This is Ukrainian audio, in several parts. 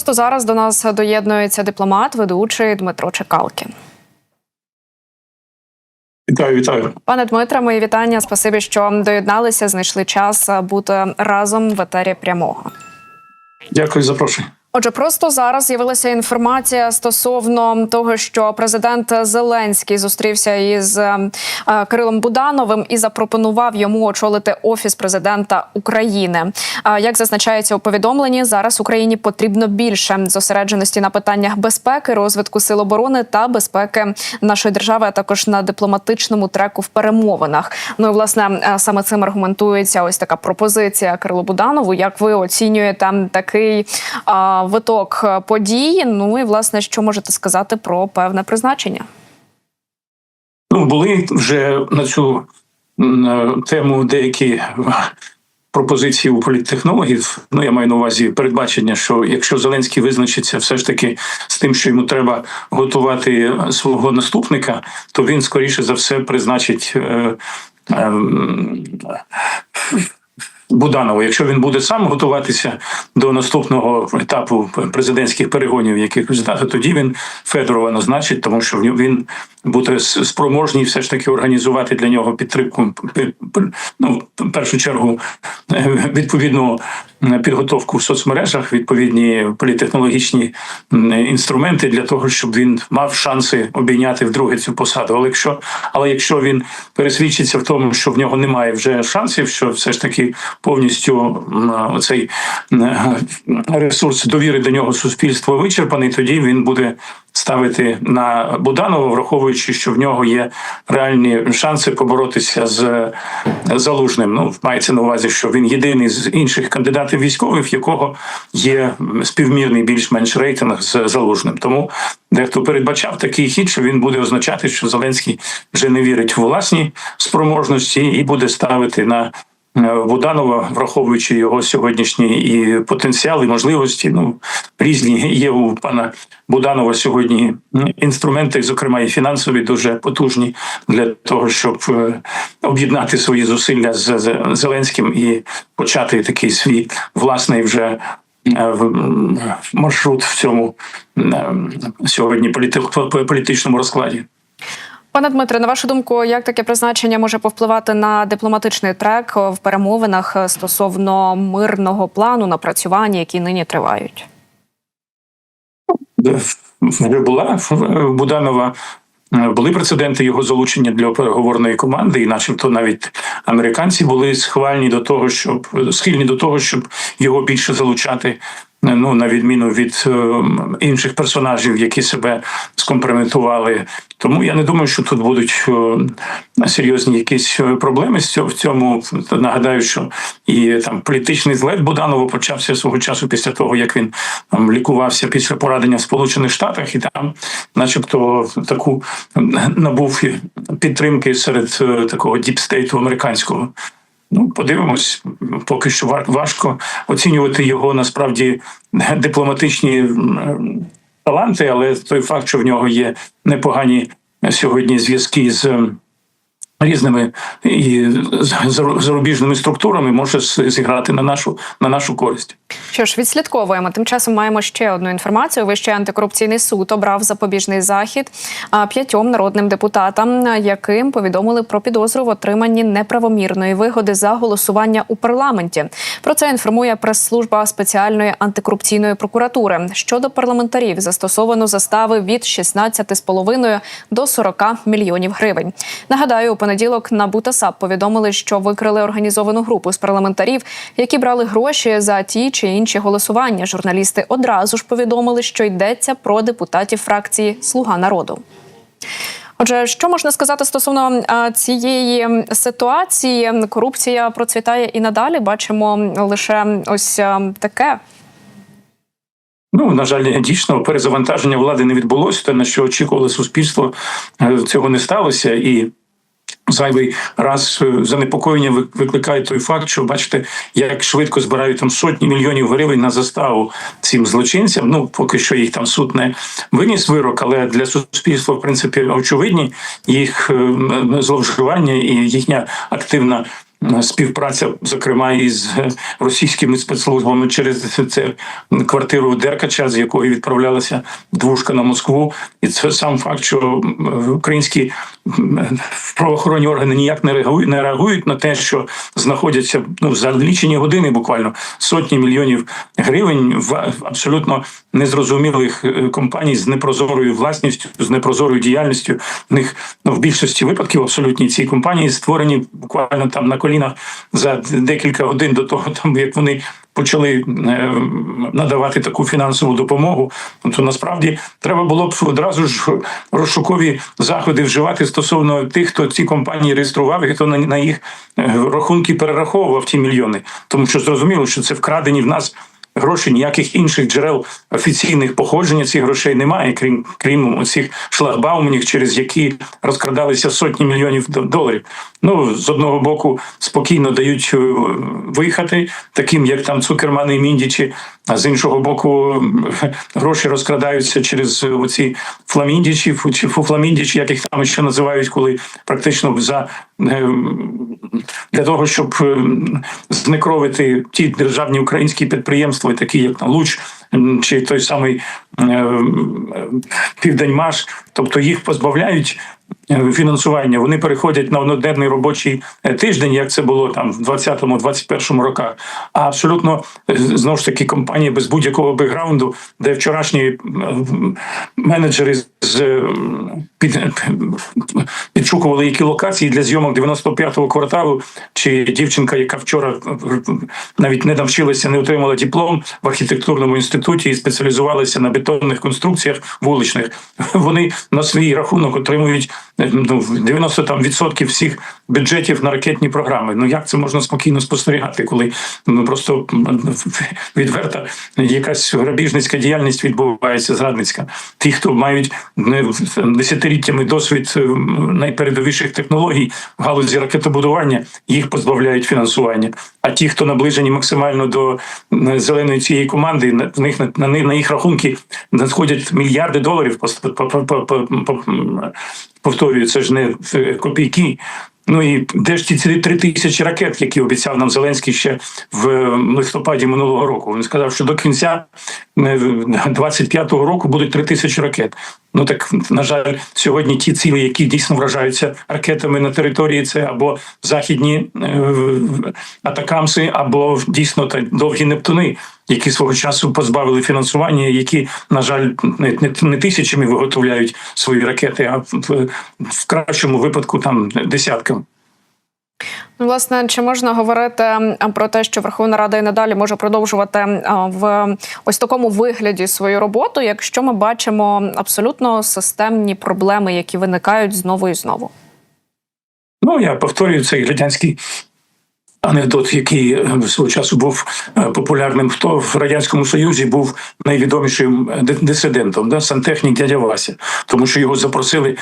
Просто зараз до нас доєднується дипломат, ведучий Дмитро Чекалкін. Вітаю, вітаю. Пане Дмитре, мої вітання. Спасибі, що доєдналися. Знайшли час бути разом в етері прямого. Дякую за запрошення. Отже, просто зараз з'явилася інформація стосовно того, що президент Зеленський зустрівся із е, Кирилом Будановим і запропонував йому очолити офіс президента України. Як зазначається у повідомленні, зараз Україні потрібно більше зосередженості на питаннях безпеки, розвитку сил оборони та безпеки нашої держави, а також на дипломатичному треку в перемовинах. Ну і власне е, саме цим аргументується ось така пропозиція Кирилу Буданову. Як ви оцінюєте такий? Е, виток подій. Ну і власне, що можете сказати про певне призначення? Ну, були вже на цю м, тему деякі пропозиції у політтехнологів. Ну, я маю на увазі передбачення, що якщо Зеленський визначиться все ж таки з тим, що йому треба готувати свого наступника, то він скоріше за все призначить. Е, е, Буданова, якщо він буде сам готуватися до наступного етапу президентських перегонів, якихось дати, тоді він Федорова назначить, тому що він буде спроможний все ж таки організувати для нього підтримку. ну, в першу чергу відповідну підготовку в соцмережах, відповідні політехнологічні інструменти для того, щоб він мав шанси обійняти вдруге цю посаду. Але якщо але якщо він пересвідчиться в тому, що в нього немає вже шансів, що все ж таки повністю цей ресурс довіри до нього суспільства вичерпаний, тоді він буде ставити на Буданова, враховуючи, що в нього є реальні шанси поборотися з залужним. Ну мається на увазі, що він єдиний з інших кандидатів військових, в якого є співмірний більш-менш рейтинг з залужним. Тому дехто передбачав такий хід, що він буде означати, що Зеленський вже не вірить в власні спроможності і буде ставити на Буданова, враховуючи його сьогоднішній і потенціал, і можливості. Ну різні є у пана Буданова сьогодні інструменти, зокрема і фінансові, дуже потужні для того, щоб е, об'єднати свої зусилля з Зеленським і почати такий свій власний вже. Е, маршрут в цьому сьогодні політичному розкладі. Пане Дмитре, на вашу думку, як таке призначення може повпливати на дипломатичний трек в перемовинах стосовно мирного плану напрацювання, які нині тривають? Була Буданова. Були прецеденти його залучення для переговорної команди, і, начебто, навіть американці були схвальні до того, щоб схильні до того, щоб його більше залучати ну на відміну від е, інших персонажів, які себе скомпрометували. Тому я не думаю, що тут будуть е, серйозні якісь е, проблеми в цьому. Нагадаю, що і там політичний злет Буданова почався свого часу після того, як він там лікувався після порадення в Сполучених Штатах, і там, начебто, таку набув підтримки серед такого діпстейту американського. Ну, подивимось, поки що важко оцінювати його насправді дипломатичні таланти, але той факт, що в нього є непогані сьогодні зв'язки з різними і зарубіжними структурами може зіграти на нашу на нашу користь. Що ж, відслідковуємо. Тим часом маємо ще одну інформацію. Вищий антикорупційний суд обрав запобіжний захід п'ятьом народним депутатам, яким повідомили про підозру в отриманні неправомірної вигоди за голосування у парламенті. Про це інформує прес-служба спеціальної антикорупційної прокуратури. Щодо парламентарів застосовано застави від 16,5 до 40 мільйонів гривень. Нагадаю, у понеділок на Бутасап повідомили, що викрили організовану групу з парламентарів, які брали гроші за ті чи інші голосування. Журналісти одразу ж повідомили, що йдеться про депутатів фракції Слуга народу. Отже, що можна сказати стосовно цієї ситуації? Корупція процвітає і надалі. Бачимо лише ось таке. Ну, на жаль, дійсно перезавантаження влади не відбулося. Те, на що очікували суспільство, е, цього не сталося і. Зайвий раз е, занепокоєння викликає той факт, що бачите, як швидко збирають там сотні мільйонів гривень на заставу цим злочинцям. Ну поки що їх там суд не виніс вирок, але для суспільства в принципі очевидні їх е, зловживання і їхня активна співпраця, зокрема із е, російськими спецслужбами через це квартиру Деркача, з якої відправлялася двушка на Москву, і це сам факт, що українські правоохоронні органи ніяк не реагують, не реагують на те, що знаходяться ну за лічені години, буквально сотні мільйонів гривень в абсолютно незрозумілих е, компаній з непрозорою власністю, з непрозорою діяльністю. В них ну, в більшості випадків абсолютні ці компанії створені буквально там на колінах за декілька годин до того, там як вони. Почали е, надавати таку фінансову допомогу, то насправді треба було б одразу ж розшукові заходи вживати стосовно тих, хто ці компанії реєстрував і хто на, їх е, рахунки перераховував ті мільйони, тому що зрозуміло, що це вкрадені в нас гроші, ніяких інших джерел офіційних походження цих грошей немає, крім крім цих шлагбаумів, через які розкрадалися сотні мільйонів доларів. Ну з одного боку спокійно дають е, виїхати, таким як там Цукермани і Міндічі, а з іншого боку гроші розкрадаються через оці фламіндічі, чи фуфламіндічі, як їх там ще називають, коли практично за е, для того, щоб е, знекровити ті державні українські підприємства, такі як Луч чи той самий е, Південьмаш, тобто їх позбавляють. Фінансування вони переходять на одноденний робочий е, тиждень, як це було там в 20-21 роках. А абсолютно е, знову ж таки компанії без будь-якого бекграунду, де вчорашні е, менеджери з під, підшукували які локації для зйомок 95-го кварталу, чи дівчинка, яка вчора навіть не навчилася, не отримала диплом в архітектурному інституті і спеціалізувалася на бетонних конструкціях вуличних. Вони на свій рахунок отримують ну, 90 там відсотків всіх бюджетів на ракетні програми. Ну як це можна спокійно спостерігати, коли ну просто відверта якась грабіжницька діяльність відбувається зрадницька. Ті, хто мають е, десятиліттями досвід е, найпередовіших технологій в галузі ракетобудування, їх позбавляють фінансування. А ті, хто наближені максимально до зеленої цієї команди, на них на, них- на їх рахунки надходять мільярди доларів. По, по, по, по, по, повторюю, це ж не е, копійки. Ну і де ж ті ці три тисячі ракет, які обіцяв нам Зеленський ще в е, листопаді минулого року? Він сказав, що до кінця е, 25-го року будуть три тисячі ракет. Ну так на жаль, сьогодні ті цілі, які дійсно вражаються ракетами на території, це або західні е, атакамси, або дійсно довгі нептуни, які свого часу позбавили фінансування, які на жаль не, не, тисячами виготовляють свої ракети, а в, в кращому випадку там десятками. Ну, Власне, чи можна говорити про те, що Верховна Рада і надалі може продовжувати в ось такому вигляді свою роботу, якщо ми бачимо абсолютно системні проблеми, які виникають знову і знову? Ну я повторюю цей радянський анекдот, який е, свого часу був е, популярним. Хто в радянському союзі був найвідомішим е, дисидентом, да? сантехнік дядя Вася, тому що його запросили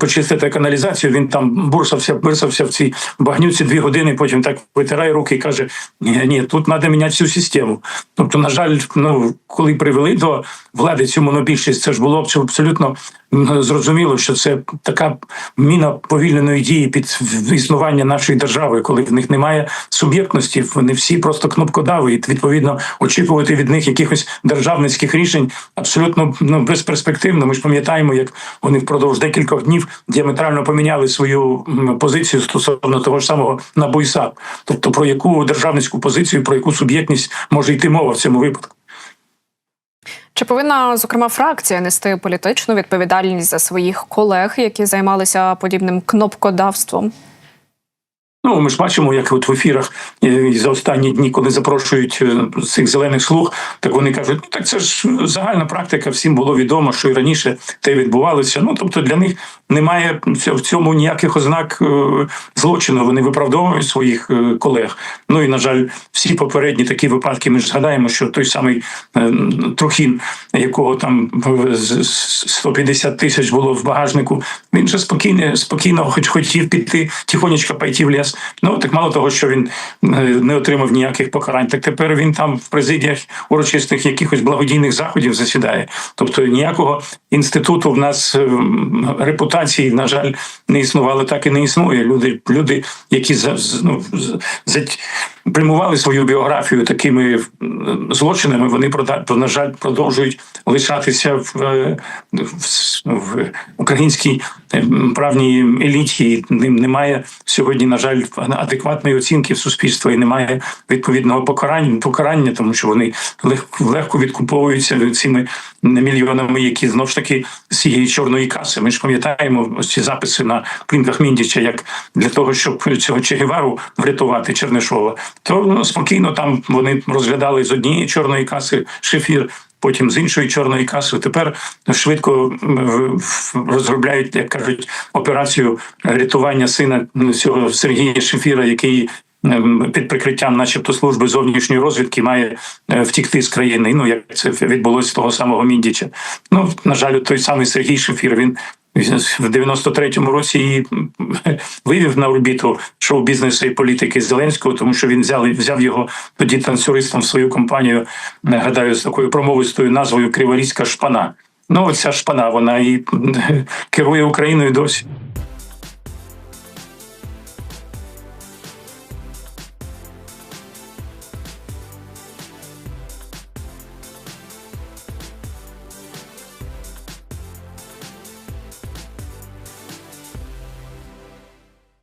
почистити каналізацію. Він там бурсався, бурсався в цій багнюці дві години. Потім так витирає руки і каже: Ні, ні, тут треба міняти всю систему. Тобто, на жаль, ну коли привели до влади цю монобільшість, це ж було абсо- абсолютно зрозуміло, що це така міна повільненої дії під існування нашої держави, коли в них немає суб'єктності, вони всі просто кнопкодави, і відповідно очікувати від них якихось державницьких рішень абсолютно ну безперспективно. Ми ж пам'ятаємо, як вони впродовж декількох днів діаметрально поміняли свою позицію стосовно того ж самого НАБУ-САП. Тобто про яку державницьку позицію, про яку суб'єктність може йти мова в цьому випадку. Чи повинна зокрема фракція нести політичну відповідальність за своїх колег, які займалися подібним кнопкодавством? Ну, ми ж бачимо, як от в ефірах е, за останні дні, коли запрошують е, цих зелених слуг, так вони кажуть, ну так це ж загальна практика, всім було відомо, що і раніше те відбувалося. Ну тобто для них немає в цьому ніяких ознак е, злочину. Вони виправдовують своїх колег. Ну і на жаль, всі попередні такі випадки. Ми ж згадаємо, що той самий Трухін, якого там е, з- з- 150 тисяч було в багажнику, він же спокійно, спокійно, хоч хотів піти тихонечко пойти в ліс Ну так мало того, що він е, не отримав ніяких покарань, так тепер він там в президіях урочистих якихось благодійних заходів засідає. Тобто ніякого інституту в нас е, репутації, на жаль, не існувало, так і не існує. Люди, люди, які за ну, прямували свою біографію такими злочинами, вони прода- на жаль продовжують лишатися в, е, в, в українській е, правній еліті. І ним немає сьогодні, на жаль, адекватної оцінки в суспільстві і немає відповідного покарання, покарання, тому що вони легко відкуповуються цими мільйонами, які знов ж таки з цієї чорної каси. Ми ж пам'ятаємо ось ці записи на плінках Міндіча, як для того, щоб цього Чегевару врятувати Чернишова, то ну, спокійно там вони розглядали з однієї чорної каси шефір. Потім з іншої чорної каси тепер швидко розробляють, як кажуть, операцію рятування сина цього Сергія Шефіра, який ем, під прикриттям, начебто, служби зовнішньої розвідки, має е, втікти з країни. Ну як це відбулося з того самого Міндіча. Ну на жаль, той самий Сергій Шефір він. В 93-му році її вивів на орбіту шоу-бізнесу і політики Зеленського, тому що він взяв взяв його тоді танцюристом в свою компанію. Нагадаю, з такою промовистою назвою Криворізька шпана. Ну, оця шпана, вона і керує Україною досі.